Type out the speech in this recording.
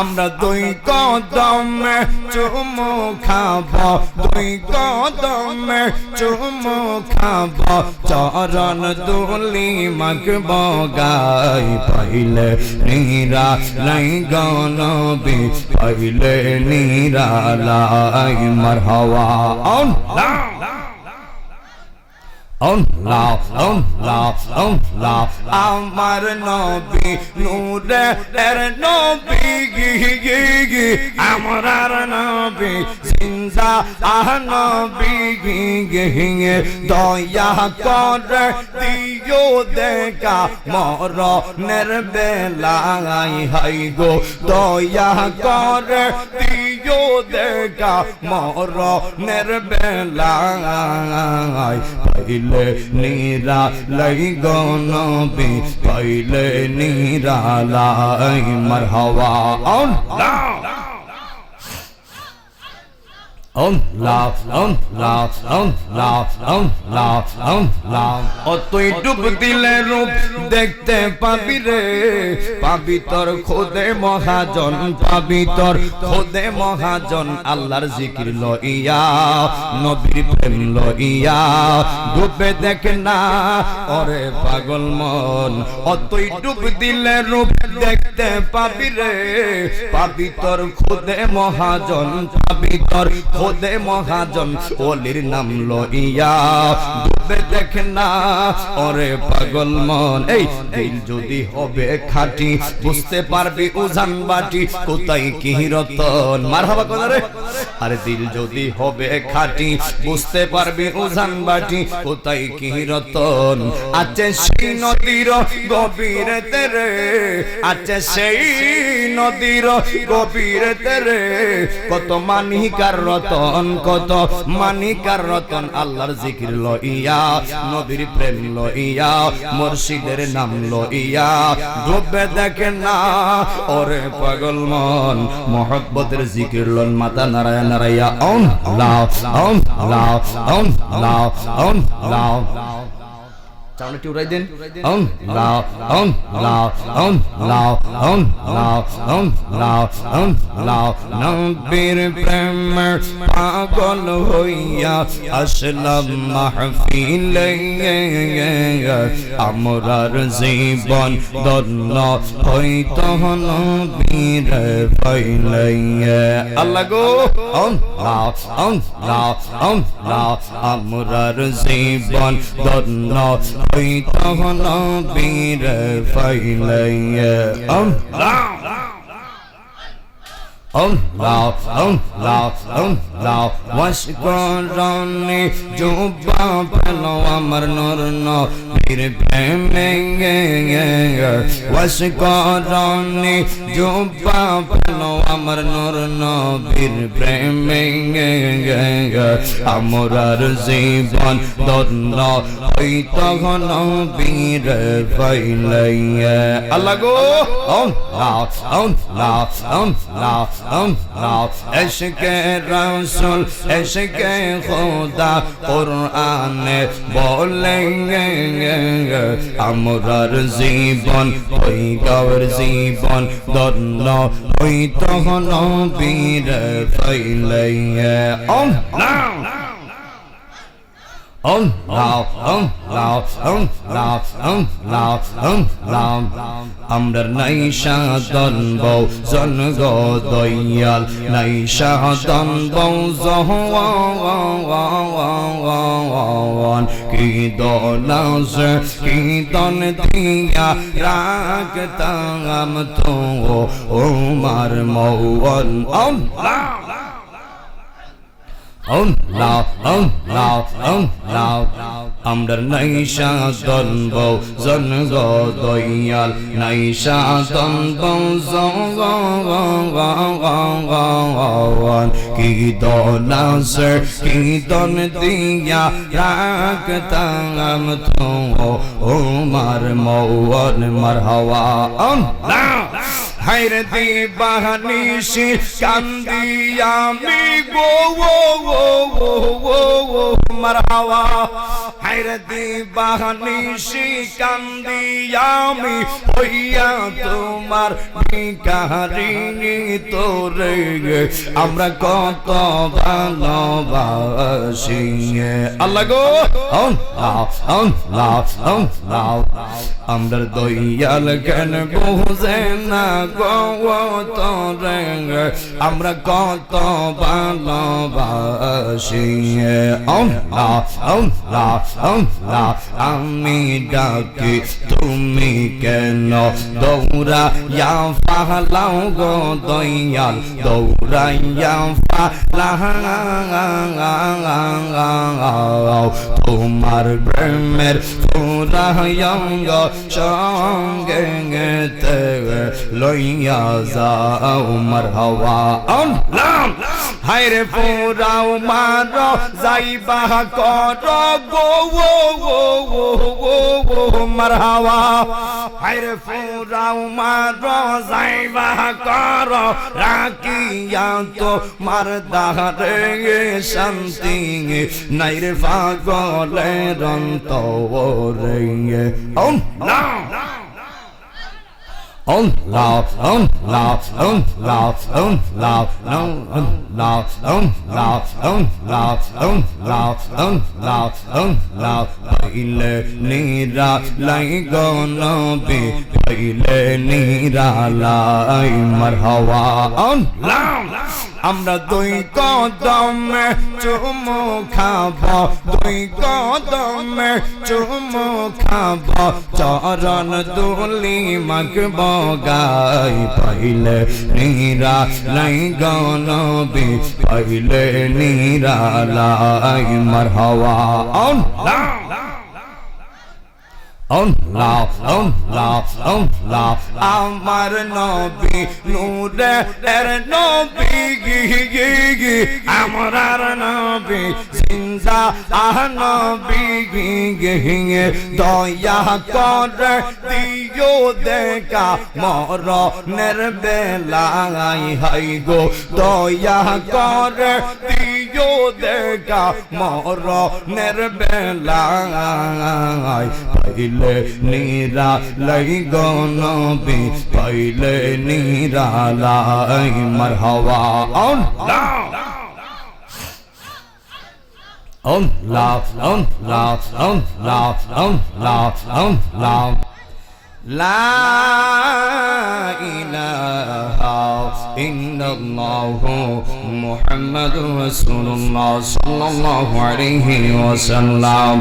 আমরা দুই কদমে চুমু খাব, দুই কদমে চুমু খাব, চরণ দুলি মাখব গাই, পাইলে নীরা লাই গনবি, পাইলে নীরা লাই মারহাওয়া অন আল্লাহ আল্লাহ আল্লাহ আমার নবী নূরে এর নবী গি গি আমার নবী জিন্দা আহ নবী গি গি দয়া করে দিও দেখা মর নের নির্বেলাই হাই গো দয়া করে দিও দেখা মর নির্বেলাই পাইলে নিরা লাই গনবি পাইলে নিরা লাই মারহাওয়া আল্লাহ আল্লাহ আল্লাহ আল্লাহ আল্লাহ আল্লাহ ও তুই ডুব দিলে রূপ দেখতে পাবি রে। পাবি তোর খোদে মহাজন, পাবি তোর খোদে মহাজন, আল্লাহর জিকির লইয়া, নবীর প্রেম লইয়া। ডুবে দেখ না, ওরে পাগল মন। ও তুই ডুব দিলে রূপ দেখতে পাবি রে। পাবি তোর খোদে মহাজন, পাবি তোর খোদে মহাজন, ওলির নাম লইয়া। ডুবে দেখ না, ওরে পাগল মন, এই দিল যদি হবে খাটি, বুঝতে পারবি উজান বাটি, কোথায় কি রতন। মার হবা কোথা রে। আরে দিল যদি হবে খাটি, বুঝতে পারবি উজান বাটি, কোথায় কি রতন। আছে সেই নদীর গভীর তেরে, আছে সেই নদীর গভীর তেরে, কত মানিকার রতন কত? মানিকার রতন আল্লাহর জিকির লইয়া, নবীর প্রেম লইয়া, মুর্শিদের নাম লইয়া। ডুবে দেখে না, ওরে পাগল মন, মহব্বতের জিকির লন মাতা নারায়ণ নারায়া ওম লাও ওম লাও ওম লাও ওম লাও। চাউলে টিউরাই দেন। ওম লাও ওম লাও ওম লাও ওম লাও ওম লাও ওম লাও। নবীর প্রেম পাগল হইয়া আসলাম মাহফিলে আমরার জীবন দন্ন হইত নবীর পাইলে আল্লাহ গো। ওম লাও ওম লাও ওম লাও আমরার জীবন দন্ন হইত বীর ফাইলাইয়া ওম লাও Allah, Allah, Allah, ওয়াশকরণে জুবা পেল আমার নূর নবীর প্রেমে ওয়াশকরণে জুবা পেল আমার নূর নবীর প্রেমে আমরার জীবন দন্ন হইত ঘন বীর পাইলাইয়া আল্লাহ গো আল্লাহ আল্লাহ আল্লাহ রাসূল এশকে খোদা কোরআনে বলে আমরার জীবন ওই গর জীবন দন্ন ওই তখন বীর পাইলাইয়া আল্লাহ Um, lao, um, lao, um, lao, um, lao, um, lao. আমরার নাই সাদন বউ জন গো দয়াল নাই সাদন বউ জহান কি দলাস কি দন দিয়া রাখতাম তো ওমার মৌন আল্লাহ Oh, lao, oh, lao, oh, lao. আমরার নাইশা দনবৌ জন গো দয়াল। নাইশা দনবৌ জগান কি দনাস কি দন দিয়া রাখতাম তো ও মার মৌন মার হাওয়া আল্লাহ! হাইরে দিবানিসি কান্দি আমি গো ও ও ও ও মারহাওয়া হায়রে দিবাহানি শিকান্দি আমি হইয়া তোমার ভিকারিনী তোরে আমরা কত ভালোবাসি আমরা দইয়াল কেন বুঝে না গো আমরা কত ভালোবাসি আল্লাহ আল্লাহ আল্লাহ আমি ডাকি, তুমি কেন? দৌড়া ইয়া ফালাও গো দয়াল দৌড়া ইয়া ফালাও তোমার প্রেমের ফুরায়ঙ্গ সঙ্গে লইয়া যাও মার হাওয়া হায়রে পোরাও মার, যাইবা কর গো ও ও ও ও ও মারহাওয়া। হায়রে পোরাও মার, যাইবা কর রাকিয়া তো মার দাহারে শান্তি। নাইরে ফাগলে রন্ত ও অন্তরে। ও না on love, on love, on love, on love, no, on love, on love, on love, on love, on love, on love, I love, need a like on love, মারহাওয়া on love. আমরা দুই কদমে চুমু খাব দুই কদমে চুমু খাব চরণ দুলি মাগব গাই পাইলে নীরা লাই গনবি পাইলে নীরা লাই মারহাওয়া আল্লাহ আল্লাহ আল্লাহ আমার নবী নূরে এর নবী গি গি গি আমার নবী জিন্দা আহ নবী গি গি দয়া করে দিও দেখা মর নির্বেলাই হাই গো দয়া করে কেউ দেখা মর বেলায় পাইলে নিরা লাই গনবি পাইলে নিরা লাই মার হওয়া Um, laugh, um, laugh, um, laugh, um, laugh, um, laugh. Mohammad রসুল্লাহ সাল্লাহ আলহি ওসাল্লাম